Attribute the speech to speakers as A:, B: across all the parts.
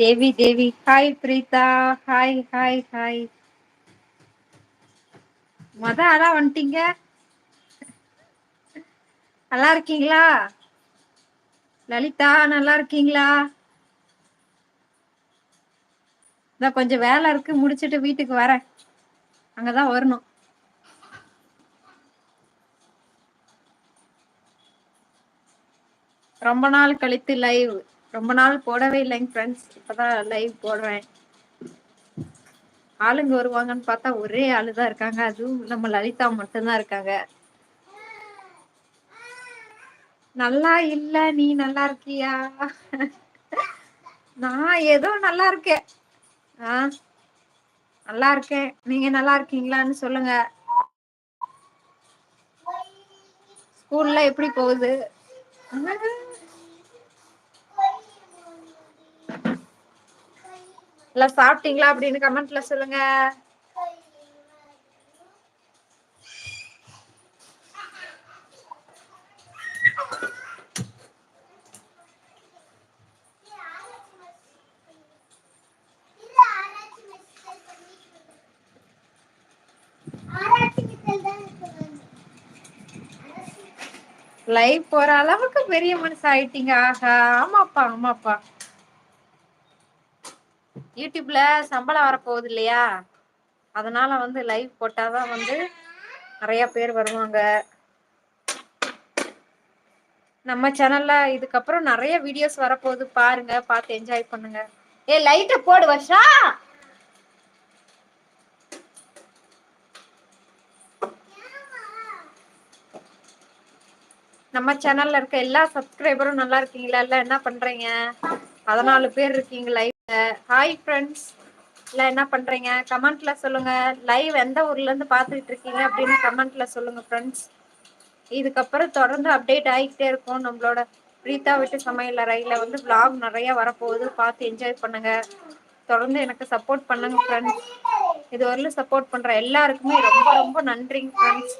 A: Devi Devi. Hi Preetha. Hi hi hi மத ஆளா வந்துட்டீங்க? நல்லா இருக்கீங்களா? லலிதா நல்லா இருக்கீங்களா? இதான் கொஞ்சம் வேலை இருக்கு. முடிச்சுட்டு வீட்டுக்கு வரேன். அங்கதான் வரணும். ரொம்ப நாள் கழித்து லைவ் ரொம்ப நாள் போடவே இல்லைங்க ஃப்ரெண்ட்ஸ் இப்பதான் லைவ் போடுறேன். ஆளுங்க வருவாங்கன்னு பார்த்தா ஒரே ஆளுதான் இருக்காங்க. அதுவும் நம்ம லலிதா மட்டும்தான் இருக்காங்க. நல்லா இல்ல நீ நல்லா இருக்கியா? நான் ஏதோ நல்லா இருக்கேன். ஆஹ் நல்லா இருக்கேன். நீங்க நல்லா இருக்கீங்களான்னு சொல்லுங்க. ஸ்கூல்ல எப்படி போகுது? எல்லாம் சாப்பிட்டீங்களா அப்படின்னு கமெண்ட்ல சொல்லுங்க. லைவ் போற அளவுக்கு பெரிய மனசு ஆயிட்டீங்க. ஆஹா ஆமாப்பா ஆமாப்பா. யூடியூப்ல சம்பளம் வரப்போகுது இல்லையா அதனால வந்து லைவ் போட்டாதான் வந்து நிறைய பேர் வருவாங்க. நம்ம சேனல்ல இதுக்கப்புறம் நிறைய வீடியோஸ் வரப்போகுது. பாருங்க பார்த்து என்ஜாய் பண்ணுங்க. ஏ லைட்டை போடு வருஷா. நம்ம சேனல்ல இருக்க எல்லா சப்ஸ்கிரைபரும் நல்லா இருக்கீங்களா? இல்ல என்ன பண்றீங்க? பதினாலு பேர் இருக்கீங்க லைவ் ஹாய் ஃப்ரெண்ட்ஸ் இல்ல என்ன பண்றீங்க? கமெண்ட்ல சொல்லுங்க. லைவ் எந்த ஊர்ல இருந்து பாத்துட்டு இருக்கீங்க அப்படின்னு கமெண்ட்ல சொல்லுங்க ஃப்ரெண்ட்ஸ் இதுக்கப்புறம் தொடர்ந்து அப்டேட் ஆகிட்டே இருக்கும். நம்மளோட பிரீத்தா விட்டு அறையில் வந்து விளாக் நிறைய வரப்போகுது. பார்த்து என்ஜாய் பண்ணுங்க. தொடர்ந்து எனக்கு சப்போர்ட் பண்ணுங்க ஃப்ரெண்ட்ஸ் இதுவரையிலும் சப்போர்ட் பண்ற எல்லாருக்குமே ரொம்ப ரொம்ப நன்றிங்க ஃப்ரெண்ட்ஸ்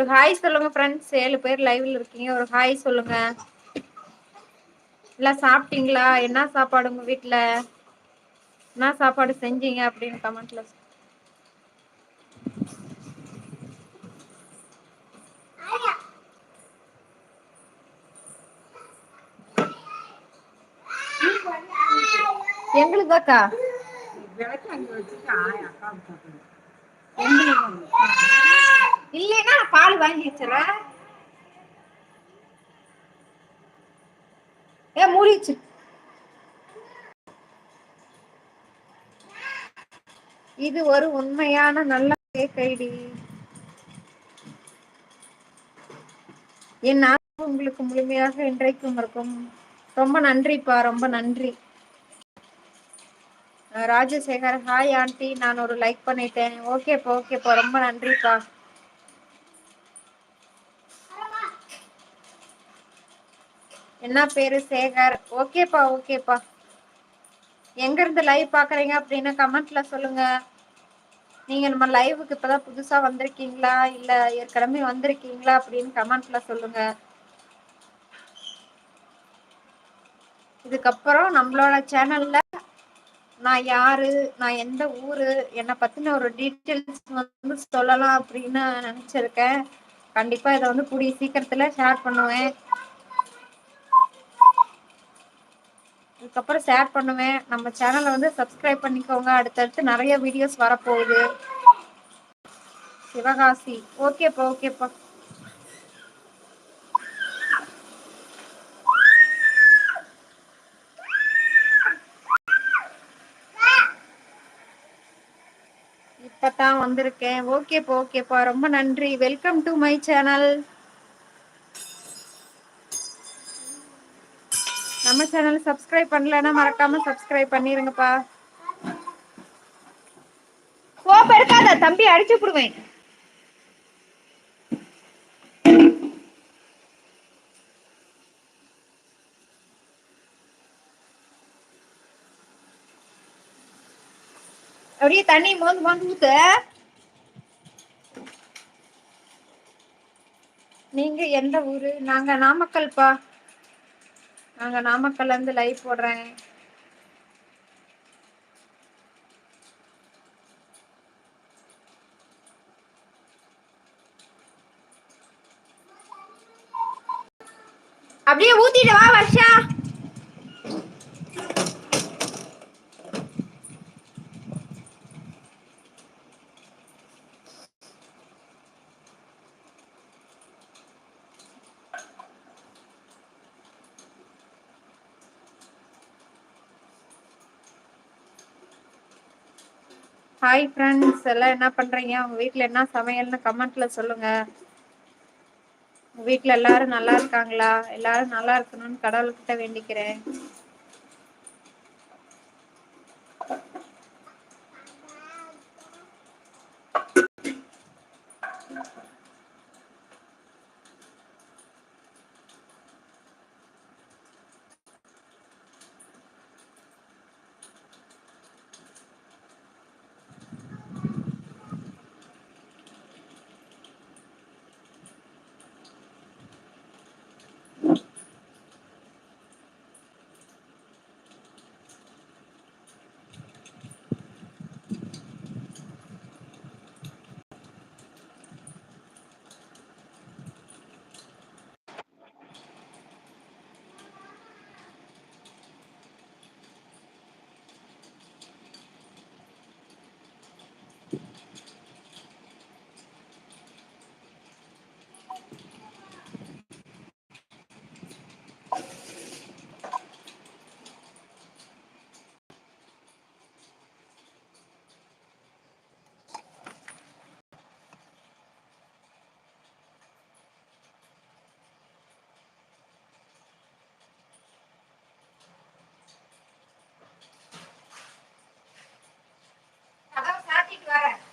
A: ஒரு ஹாய் சொல்லுங்க ஃப்ரெண்ட்ஸ் ஏழு பேர் லைவ்ல இருக்கீங்க. ஒரு ஹாய் சொல்லுங்க. இல்ல சாப்பிட்டீங்களா? என்ன சாப்பாடு உங்க வீட்டுல என்ன சாப்பாடு செஞ்சீங்க அப்படின்னு கமெண்ட்ல எங்களுதாக்கா? இல்லைன்னா பால் வாங்கி வச்சிடறேன். ஏ மூடிச்சு இது ஒரு உண்மையான நல்ல கேக் ஐடி என் ஆதரவு உங்களுக்கு முழுமையாக இன்றைக்கும் இருக்கும். ரொம்ப நன்றிப்பா ரொம்ப நன்றி. Rajasekhar hi aunty. நான் ஒரு லைக் பண்ணிட்டேன். ஓகேப்பா ஓகேப்பா ரொம்ப நன்றிப்பா. என்ன பேரு? சேகர். ஓகேப்பா ஓகேப்பா. எங்க இருந்து லைவ் பாக்குறீங்க அப்படின்னு கமெண்ட்ல சொல்லுங்க. நீங்க நம்ம லைவுக்கு இப்பதான் புதுசா வந்திருக்கீங்களா? இல்ல ஏற்கனவே வந்திருக்கீங்களா அப்படின்னு கமெண்ட்ல சொல்லுங்க. இதுக்கப்புறம் நம்மளோட சேனல்ல நான் யாரு நான் எந்த ஊரு என்னை பத்தின ஒரு டீட்டெயில்ஸ் வந்து சொல்லலாம் அப்படின்னு நினைச்சிருக்கேன். கண்டிப்பா இதை வந்து கூடிய சீக்கிரத்துல ஷேர் பண்ணுவேன். இதுக்கப்புறம் ஷேர் பண்ணுவேன். நம்ம சேனலை வந்து சப்ஸ்கிரைப் பண்ணிக்கோங்க. அடுத்தடுத்து நிறைய வீடியோஸ் வரப்போகுது. சிவகாசி. ஓகேப்பா ஓகேப்பா இப்பதான் வந்திருக்கேன். ஓகேப்பா ஓகேப்பா ரொம்ப நன்றி. வெல்கம் டு மை சேனல் நம்ம சேனலை சப்ஸ்கிரைப் பண்ணலன்னா மறக்காம சப்ஸ்கிரைப் பண்ணிருங்கப்பா. கோப்ப இருக்காத தம்பி அடிச்சு விடுவேன் அப்படியே தண்ணி மோந்து மோந்து ஊத்து. நீங்க எந்த ஊரு? நாங்க நாமக்கல்பா. நாங்கள் நாமக்கல்லேருந்து லைவ் போடுறேன் அப்படியே ஊத்திட்டு வா வர்ஷா ஹாய் ஃப்ரெண்ட்ஸ் எல்லாம் என்ன பண்றீங்க? உங்க வீட்ல என்ன சமையல்னு கமெண்ட்ல சொல்லுங்க. உங்க வீட்ல எல்லாரும் நல்லா இருக்காங்களா? எல்லாரும் நல்லா இருக்கணும்னு கடவுள்கிட்ட வேண்டிக்கிறேன். Parang.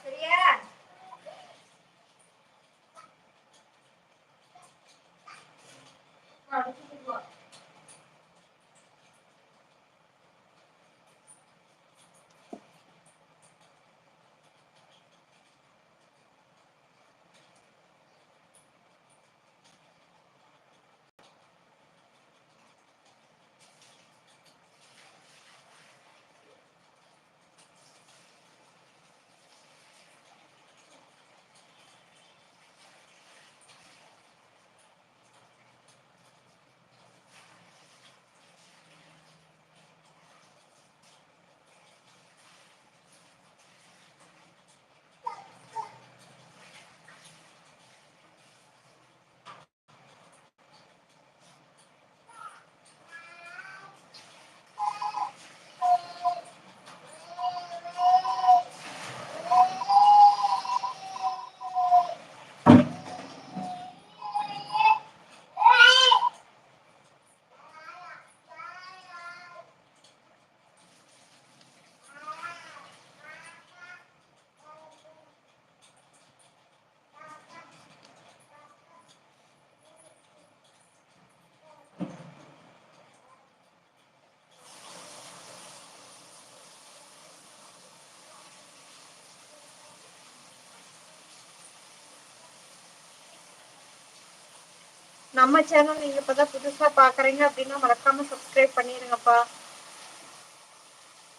A: நம்ம சேனல் நீங்க இப்பதான் புதுசா பாக்குறீங்க அப்படின்னா மறக்காம சப்ஸ்கிரைப் பண்ணிருங்கப்பா.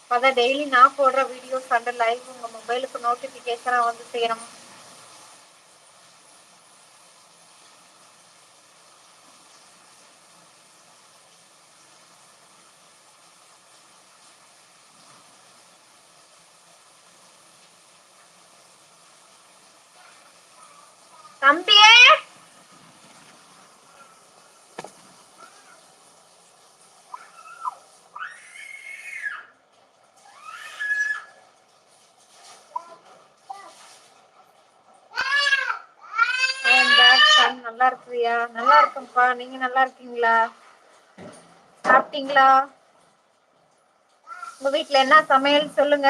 A: அப்பதான் டெய்லி நான் போடுற வீடியோஸ் அண்ட் லைவ் உங்க மொபைலுக்கு நோட்டிபிகேஷனா வந்து சேரும். நல்லா இருக்கிறியா நல்லா இருக்கேன்ப்பா நீங்க நல்லா இருக்கீங்களா சாப்பிட்டீங்களா? உங்க வீட்டுல என்ன சமையல் சொல்லுங்க.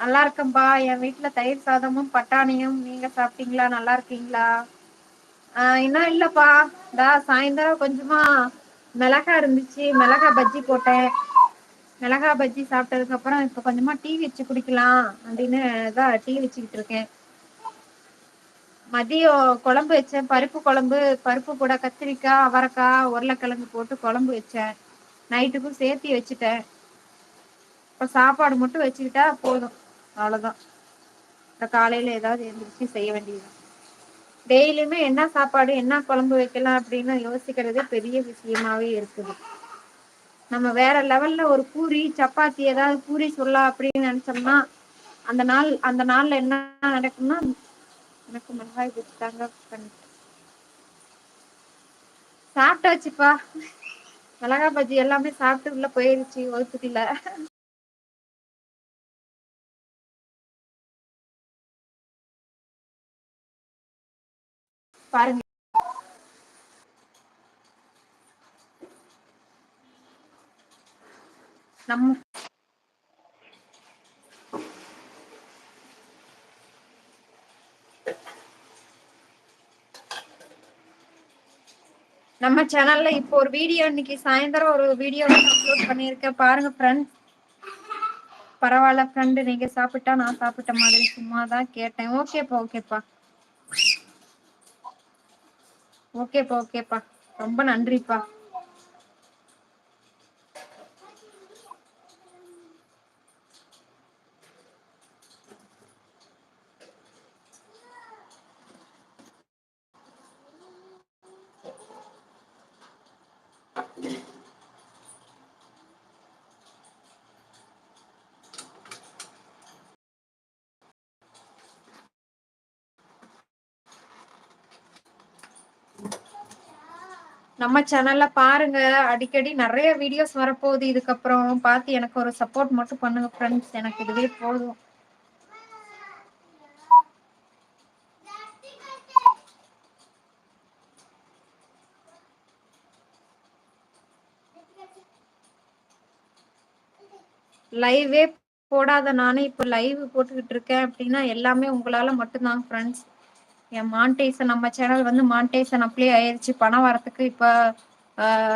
A: நல்லா இருக்கம்பா என் வீட்டுல தயிர் சாதமும் பட்டாணியும். நீங்க சாப்பிட்டீங்களா? நல்லா இருக்கீங்களா? ஆஹ் இன்னும் இல்லப்பா. இந்தா சாயந்தரம் கொஞ்சமா மிளகா இருந்துச்சு. மிளகா பஜ்ஜி போட்டேன். மிளகா பஜ்ஜி சாப்பிட்டதுக்கு அப்புறம் இப்ப கொஞ்சமா டீ வச்சு குடிக்கலாம் அப்படின்னு தான் டீ வச்சுக்கிட்டு இருக்கேன். மதியம் குழம்பு வச்சேன். பருப்பு குழம்பு பருப்பு கூட கத்திரிக்காய் அவரக்காய் உருளைக்கிழங்கு போட்டு குழம்பு வச்சேன். நைட்டுக்கும் சேர்த்தி வச்சுட்டேன். இப்ப சாப்பாடு மட்டும் வச்சுக்கிட்டா போதும். அவ்வளவுதான். இந்த காலையில ஏதாவது எழுந்திரிச்சு செய்ய வேண்டியதுதான். டெய்லியுமே என்ன சாப்பாடு என்ன குழம்பு வைக்கலாம் அப்படின்னு யோசிக்கிறதே பெரிய விஷயமாவே இருக்குது. நம்ம வேற லெவல்ல ஒரு பூரி சப்பாத்தி ஏதாவது பூரி சொல்லலாம் அப்படின்னு நினைச்சோம்னா அந்த நாள் அந்த நாள்ல என்ன நடக்கும்னா எனக்கு மிளகாய் போட்டுத்தாங்க பண்ண சாப்பிட்டாச்சுப்பா. மிளகா பஜ்ஜி எல்லாமே சாப்பிட்டு உள்ள போயிருச்சு ஒதுக்குதில்ல பாருங்க. நம்ம நம்ம சேனல்ல இப்போ ஒரு வீடியோ இன்னைக்கு சாயந்தரம் ஒரு வீடியோ அப்லோட் பண்ணிருக்கேன் பாருங்க ஃப்ரெண்ட்ஸ் பரவாயில்ல ஃப்ரெண்டு நீங்க சாப்பிட்டா நான் சாப்பிட்ட மாதிரி சும்மாதான் கேட்டேன். ஓகேப்பா ஓகேப்பா ஓகேப்பா ஓகேப்பா. ரொம்ப நன்றிப்பா. நம்ம சேனல்ல பாருங்க. அடிக்கடி நிறைய வீடியோஸ் வரப்போகுது. இதுக்கப்புறம் பார்த்து எனக்கு ஒரு சப்போர்ட் மட்டும் பண்ணுங்க ஃப்ரெண்ட்ஸ் எனக்கு இதுவே போதும். லைவே போடாத நானே இப்ப லைவ் போட்டுக்கிட்டு இருக்கேன் அப்படின்னா எல்லாமே உங்களால மட்டும்தான் ஃப்ரெண்ட்ஸ் என் மான்டேசன் நம்ம சேனல் வந்து மான்டேசன் அப்ளை ஆயிடுச்சு பணம் வரத்துக்கு இப்ப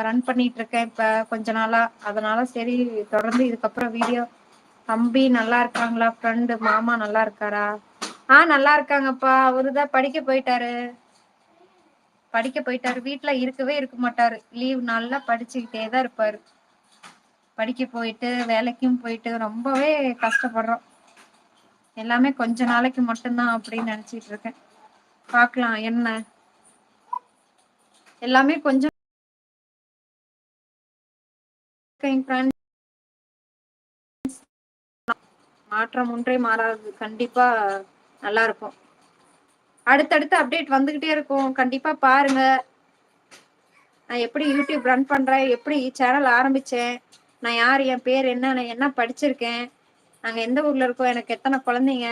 A: ரன் பண்ணிட்டு இருக்கேன் இப்ப கொஞ்ச நாளா. அதனால சரி தொடர்ந்து இதுக்கப்புறம் வீடியோ தம்பி நல்லா இருக்காங்களா? ஃப்ரெண்டு மாமா நல்லா இருக்காரா? ஆ நல்லா இருக்காங்கப்பா. அவருதான் படிக்க போயிட்டாரு. படிக்க போயிட்டாரு. வீட்டுல இருக்கவே இருக்க மாட்டாரு. லீவ் நாள்ல படிச்சுக்கிட்டேதான் இருப்பாரு. படிக்க போயிட்டு வேலைக்கும் போயிட்டு ரொம்பவே கஷ்டப்படுறோம். எல்லாமே கொஞ்ச நாளைக்கு மட்டும்தான் அப்படின்னு நினைச்சிட்டு இருக்கேன். பார்க்கலாம் என்ன? எல்லாமே கொஞ்சம் மாற்றம் ஒன்றே மாறாது. கண்டிப்பா நல்லா இருக்கும். அடுத்தடுத்து அப்டேட் வந்துகிட்டே இருக்கும். கண்டிப்பா பாருங்க. நான் எப்படி யூடியூப் ரன் பண்றேன்? எப்படி சேனல் ஆரம்பிச்சேன்? நான் யார்? என் பேர் என்ன? நான் என்ன படிச்சிருக்கேன்? நாங்க எந்த ஊர்ல இருக்கோம்? எனக்கு எத்தனை குழந்தைங்க?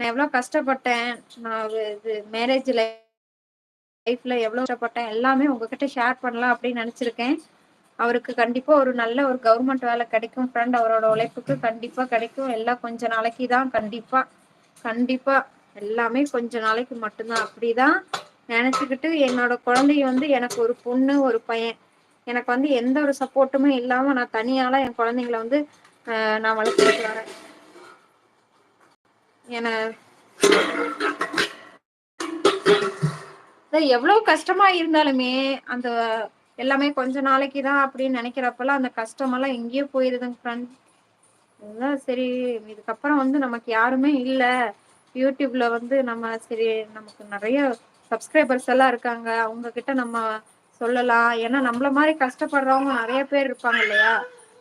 A: நான் எவ்வளவு கஷ்டப்பட்டேன் நான் இது மேரேஜ் லைஃப்ல எவ்வளவு கஷ்டப்பட்டேன் எல்லாமே உங்ககிட்ட ஷேர் பண்ணலாம் அப்படின்னு நினைச்சிருக்கேன். அவருக்கு கண்டிப்பா ஒரு நல்ல ஒரு கவர்மெண்ட் வேலை கிடைக்கும் ஃப்ரெண்ட் அவரோட உழைப்புக்கு கண்டிப்பா கிடைக்கும். எல்லாம் கொஞ்ச நாளைக்கு தான் கண்டிப்பா கண்டிப்பா எல்லாமே கொஞ்ச நாளைக்கு மட்டும்தான். அப்படிதான் நினைச்சுக்கிட்டு என்னோட குழந்தைய வந்து எனக்கு ஒரு பொண்ணு ஒரு பையன். எனக்கு வந்து எந்த ஒரு சப்போர்ட்டுமே இல்லாம நான் தனியால என் குழந்தைங்கள வந்து நான் வளர்த்துட்டு வரேன். என எவ்வளவு கஷ்டமா இருந்தாலுமே அந்த எல்லாமே கொஞ்ச நாளைக்குதான் அப்படின்னு நினைக்கிறப்பெல்லாம் அந்த கஷ்டமெல்லாம் எங்கேயோ போயிருதுங்க ஃப்ரெண்ட் அதான் சரி இதுக்கப்புறம் வந்து நமக்கு யாருமே இல்லை. யூடியூப்ல வந்து நம்ம சரி நமக்கு நிறைய சப்ஸ்கிரைபர்ஸ் எல்லாம் இருக்காங்க. அவங்ககிட்ட நம்ம சொல்லலாம். ஏன்னா நம்மள மாதிரி கஷ்டப்படுறவங்க நிறைய பேர் இருப்பாங்க இல்லையா?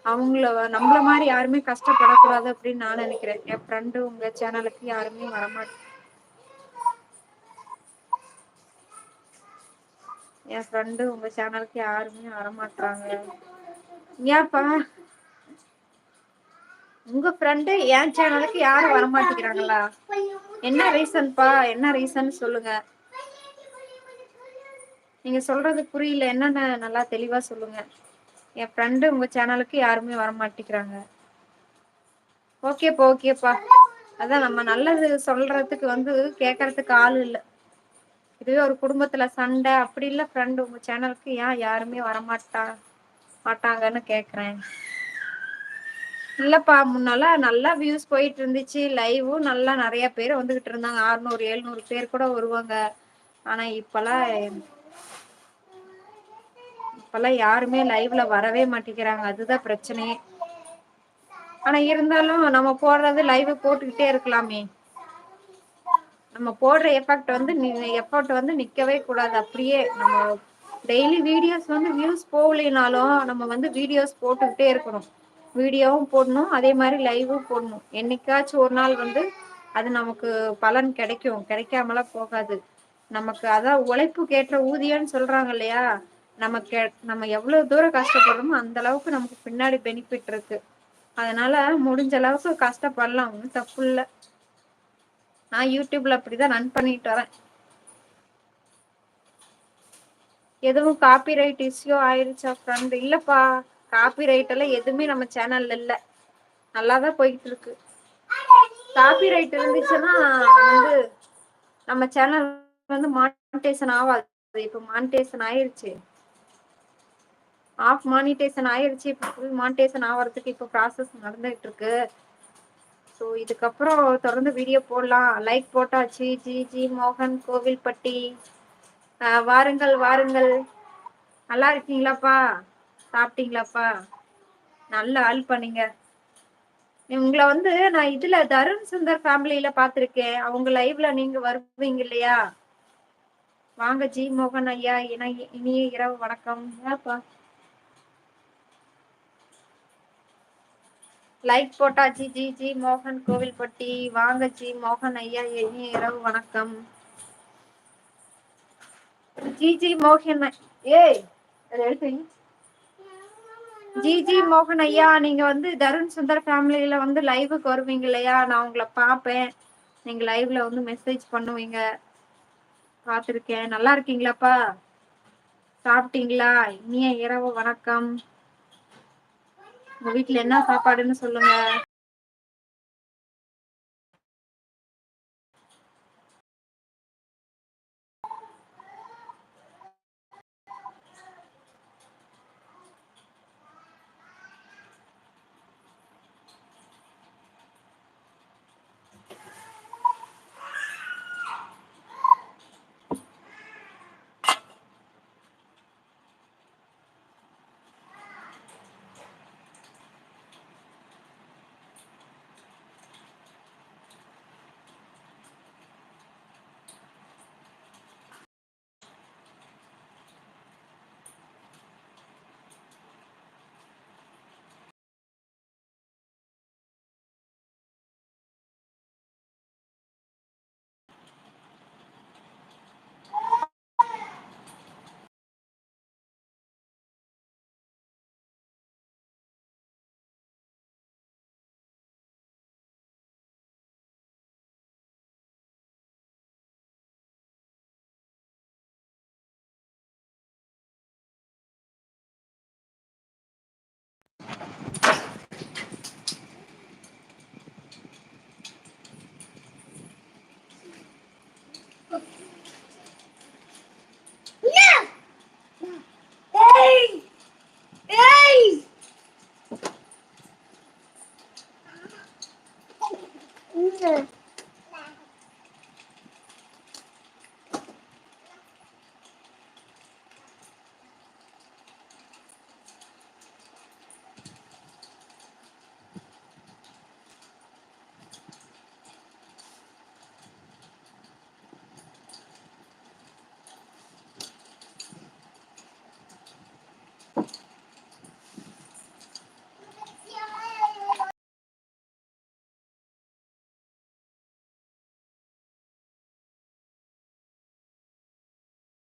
A: அவங்கள நம்மள மாதிரி யாருமே கஷ்டப்படக்கூடாது அப்படின்னு நான் நினைக்கிறேன். என் ஃப்ரெண்டு உங்க சேனலுக்கு யாருமே வரமாட்ட என் ஃப்ரெண்டு உங்க சேனலுக்கு யாருமே வரமாட்டாங்க ஏன்ப்பா உங்க ஃப்ரெண்டு என் சேனலுக்கு யாரும் வரமாட்டேங்கிறாங்களா? என்ன ரீசன்ப்பா என்ன ரீசன் சொல்லுங்க. நீங்க சொல்றது புரியல. என்னன்னு நல்லா தெளிவா சொல்லுங்க. என் ஃப்ரெண்டு உங்க சேனலுக்கு யாருமே வர மாட்டேங்கிறாங்க ஓகேப்பா ஓகேப்பா அதான் நம்ம நல்லது சொல்றதுக்கு வந்து கேட்கறதுக்கு ஆள் இல்லை. இதுவே ஒரு குடும்பத்துல சண்டை அப்படி இல்லை ஃப்ரெண்டு உங்க சேனலுக்கு ஏன் யாருமே வரமாட்டா மாட்டாங்கன்னு கேட்குறேன் இல்லைப்பா முன்னால நல்லா வியூஸ் போயிட்டு இருந்துச்சு. லைவும் நல்லா நிறைய பேர் வந்துகிட்டு இருந்தாங்க. அறுநூறு எழுநூறு பேர் கூட வருவாங்க. ஆனா இப்பெல்லாம் இப்பெல்லாம் யாருமே லைவ்ல வரவே மாட்டேங்கிறாங்க. அதுதான் பிரச்சனையே ஆனா இருந்தாலும் நம்ம போடுறது லைவ் போட்டுக்கிட்டே இருக்கலாமே. நம்ம போடுற எஃபெக்ட் வந்து எஃபோர்ட் வந்து நிக்கவே கூடாது. அப்படியே நம்ம டெய்லி வீடியோஸ் வந்து வியூஸ் போகலினாலும் நம்ம வந்து வீடியோஸ் போட்டுக்கிட்டே இருக்கணும். வீடியோவும் போடணும் அதே மாதிரி லைவும் போடணும். என்னைக்காச்சும் ஒரு நாள் வந்து அது நமக்கு பலன் கிடைக்கும். கிடைக்காமலாம் போகாது. நமக்கு அதா உழைப்புக்கேற்ற ஊதியம்னு சொல்றாங்க இல்லையா? நமக்கு நம்ம எவ்வளவு தூரம் கஷ்டப்படுறோமோ அந்த அளவுக்கு நமக்கு பின்னாடி பெனிஃபிட் இருக்கு. அதனால முடிஞ்ச அளவுக்கு கஷ்டப்படலாம் ஒன்னு தப்பு இல்ல. நான் யூடியூப்ல அப்படிதான் ரன் பண்ணிட்டு வரேன். எதுவும் காப்பி ரைட் இஷ்யூ ஆயிருச்சா ஃப்ரெண்ட் இல்லப்பா காப்பி ரைட் எல்லாம் எதுவுமே நம்ம சேனல்ல இல்ல. நல்லாதான் போயிட்டு இருக்கு. காப்பி ரைட் இருந்துச்சுன்னா வந்து நம்ம சேனல் வந்து மானிட்டேஷன் ஆகாது. இப்ப மானிட்டேஷன் ஆயிருச்சு. ஆஃப் மானிட்டேஷன் ஆயிடுச்சு. இப்ப ஃபுல் மானிட்டேஷன் ஆகிறதுக்கு இப்ப ப்ராசஸ் நடந்துகிட்டு இருக்கு ஸோ இதுக்கப்புறம் தொடர்ந்து வீடியோ போடலாம். லைக் போட்டாச்சு. ஜி ஜி மோகன் கோவில்பட்டி வாருங்கள் வாருங்கள். நல்லா இருக்கீங்களாப்பா? சாப்பிட்டீங்களாப்பா? நல்ல ஆள் பண்ணீங்க உங்களை வந்து நான் இதுல தருண் சுந்தர் ஃபேமிலியில பாத்திருக்கேன் அவங்க லைவ்ல நீங்க வருவீங்க இல்லையா? வாங்க ஜி மோகன் ஐயா இணை இனிய இரவு வணக்கம். ஏப்பா லைக் போட்டாச்சு ஜி ஜி மோகன் கோவில்பட்டி வாங்க ஜி மோகன் ஐயா இனிய இரவு வணக்கம். ஜி ஜி மோகன் ஏய் ஜி ஜி மோகன் ஐயா நீங்க வந்து தருண் சுந்தர் ஃபேமிலியில வந்து லைவுக்கு வருவீங்க இல்லையா? நான் உங்களை பார்ப்பேன். நீங்க லைவ்ல வந்து மெசேஜ் பண்ணுவீங்க. பார்த்துருக்கேன். நல்லா இருக்கீங்களாப்பா? சாப்பிட்டீங்களா? இனிய இரவு வணக்கம். உங்க வீட்டுல என்ன சாப்பாடுன்னு சொல்லுங்க. 是。